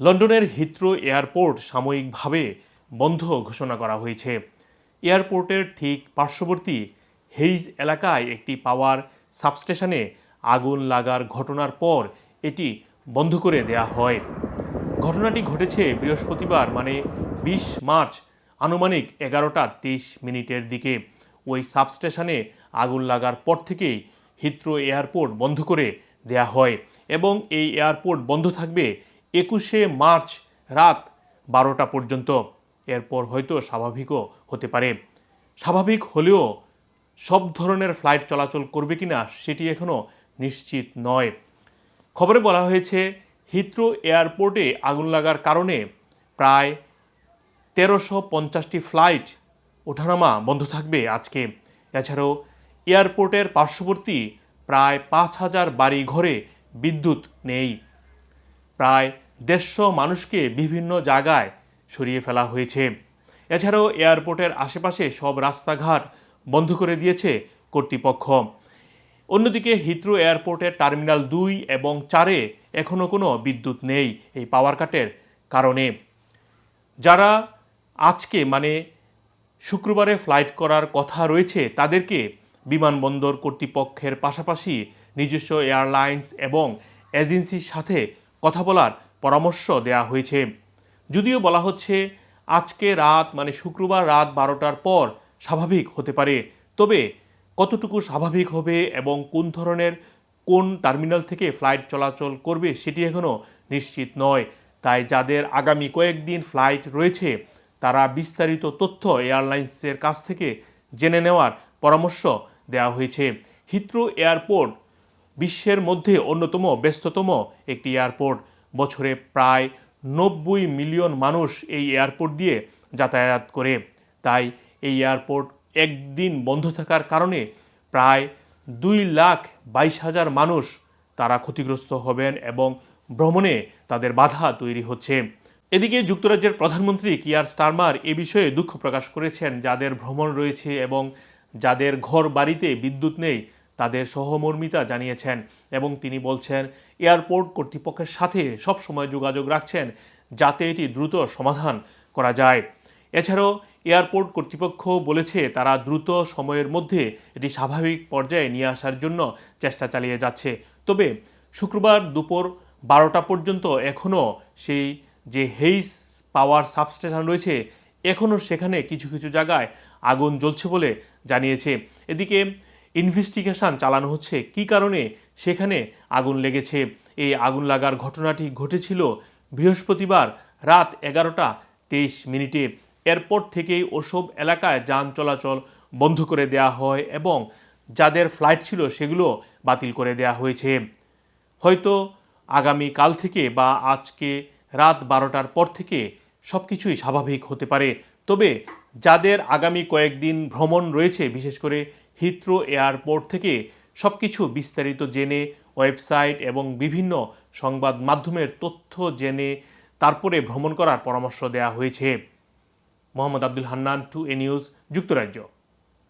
লন্ডনের Heathrow airport সাময়িকভাবে বন্ধ ঘোষণা করা হয়েছে। এয়ারপোর্টের ঠিক পার্শ্ববর্তী হেইজ এলাকায় একটি পাওয়ার সাবস্টেশনে আগুন লাগার ঘটনার পর এটি বন্ধ করে দেয়া হয়। ঘটনাটি ঘটেছে বৃহস্পতিবার মানে বিশ মার্চ, আনুমানিক এগারোটা তেইশ মিনিটের দিকে। ওই সাবস্টেশনে আগুন লাগার পর থেকেই হিথ্রো এয়ারপোর্ট বন্ধ করে দেয়া হয় এবং এই এয়ারপোর্ট বন্ধ থাকবে একুশে মার্চ রাত বারোটা পর্যন্ত। এরপর হয়তো স্বাভাবিকও হতে পারে। স্বাভাবিক হলেও সব ধরনের ফ্লাইট চলাচল করবে কিনা সেটি এখনও নিশ্চিত নয়। খবরে বলা হয়েছে, হিথ্রো এয়ারপোর্টে আগুন লাগার কারণে প্রায় তেরোশো পঞ্চাশটি ফ্লাইট ওঠানামা বন্ধ থাকবে আজকে। এছাড়াও এয়ারপোর্টের পার্শ্ববর্তী প্রায় পাঁচ হাজার বাড়ি ঘরে বিদ্যুৎ নেই। প্রায় দেড়শো মানুষকে বিভিন্ন জায়গায় সরিয়ে ফেলা হয়েছে। এছাড়াও এয়ারপোর্টের আশেপাশে সব রাস্তাঘাট বন্ধ করে দিয়েছে কর্তৃপক্ষ। অন্যদিকে হিথ্রো এয়ারপোর্টের টার্মিনাল দুই এবং চারে এখনও কোনো বিদ্যুৎ নেই এই পাওয়ার কাটের কারণে। যারা আজকে মানে শুক্রবারে ফ্লাইট করার কথা রয়েছে, তাদেরকে বিমানবন্দর কর্তৃপক্ষের পাশাপাশি নিজস্ব এয়ারলাইন্স এবং এজেন্সির সাথে কথা বলার পরামর্শ দেওয়া হয়েছে। যদিও বলা হচ্ছে, আজকে রাত মানে শুক্রবার রাত বারোটার পর স্বাভাবিক হতে পারে। তবে কতটুকু স্বাভাবিক হবে এবং কোন ধরনের, কোন টার্মিনাল থেকে ফ্লাইট চলাচল করবে সেটি এখনও নিশ্চিত নয়। তাই যাদের আগামী কয়েকদিন ফ্লাইট রয়েছে, তারা বিস্তারিত তথ্য এয়ারলাইন্সের কাছ থেকে জেনে নেওয়ার পরামর্শ দেওয়া হয়েছে। হিথ্রো এয়ারপোর্ট বিশ্বের মধ্যে অন্যতম ব্যস্ততম একটি এয়ারপোর্ট। বছরে প্রায় নব্বই মিলিয়ন মানুষ এই এয়ারপোর্ট দিয়ে যাতায়াত করে। তাই এই এয়ারপোর্ট একদিন বন্ধ থাকার কারণে প্রায় দুই লাখ বাইশ হাজার মানুষ তারা ক্ষতিগ্রস্ত হবেন এবং ভ্রমণে তাদের বাধা তৈরি হচ্ছে। এদিকে যুক্তরাজ্যের প্রধানমন্ত্রী কিয়ার স্টারমার এ বিষয়ে দুঃখ প্রকাশ করেছেন। যাদের ভ্রমণ রয়েছে এবং যাদের ঘর বাড়িতে বিদ্যুৎ নেই তাদের সহমর্মিতা জানিয়েছেন এবং তিনি বলছেন, এয়ারপোর্ট কর্তৃপক্ষের সাথে সব সময় যোগাযোগ রাখছেন যাতে এটি দ্রুত সমাধান করা যায়। এছাড়াও, এয়ারপোর্ট কর্তৃপক্ষ বলেছে তারা দ্রুত সময়ের মধ্যে এটি স্বাভাবিক পর্যায়ে নিয়ে আসার জন্য চেষ্টা চালিয়ে যাচ্ছে। তবে শুক্রবার দুপুর বারোটা পর্যন্ত এখনও সেই যে হেইস পাওয়ার সাবস্টেশন রয়েছে, এখনও সেখানে কিছু কিছু জায়গায় আগুন জ্বলছে বলে জানিয়েছে। এদিকে ইনভেস্টিগেশন চালানো হচ্ছে। কী কারণে? সেখানে আগুন লেগেছে। এই আগুন লাগার ঘটনাটি ঘটেছিল বৃহস্পতিবার রাত এগারোটা তেইশ মিনিটে। এয়ারপোর্ট থেকেই ওসব এলাকায় যান চলাচল বন্ধ করে দেওয়া হয় এবং যাদের ফ্লাইট ছিল সেগুলো বাতিল করে দেওয়া হয়েছে। হয়তো আগামী কাল থেকে বা আজকে রাত বারোটার পর থেকে সব কিছুই স্বাভাবিক হতে পারে। তবে যাদের আগামী কয়েকদিন ভ্রমণ রয়েছে, বিশেষ করে হিথ্রো এয়ারপোর্ট থেকে সব কিছু বিস্তারিত জেনে, ওয়েবসাইট এবং বিভিন্ন সংবাদ মাধ্যমের তথ্য জেনে তারপরে ভ্রমণ করার পরামর্শ দেওয়া হয়েছে। Mohammad Abdul Hannan, to A news, যুক্তরাজ্য।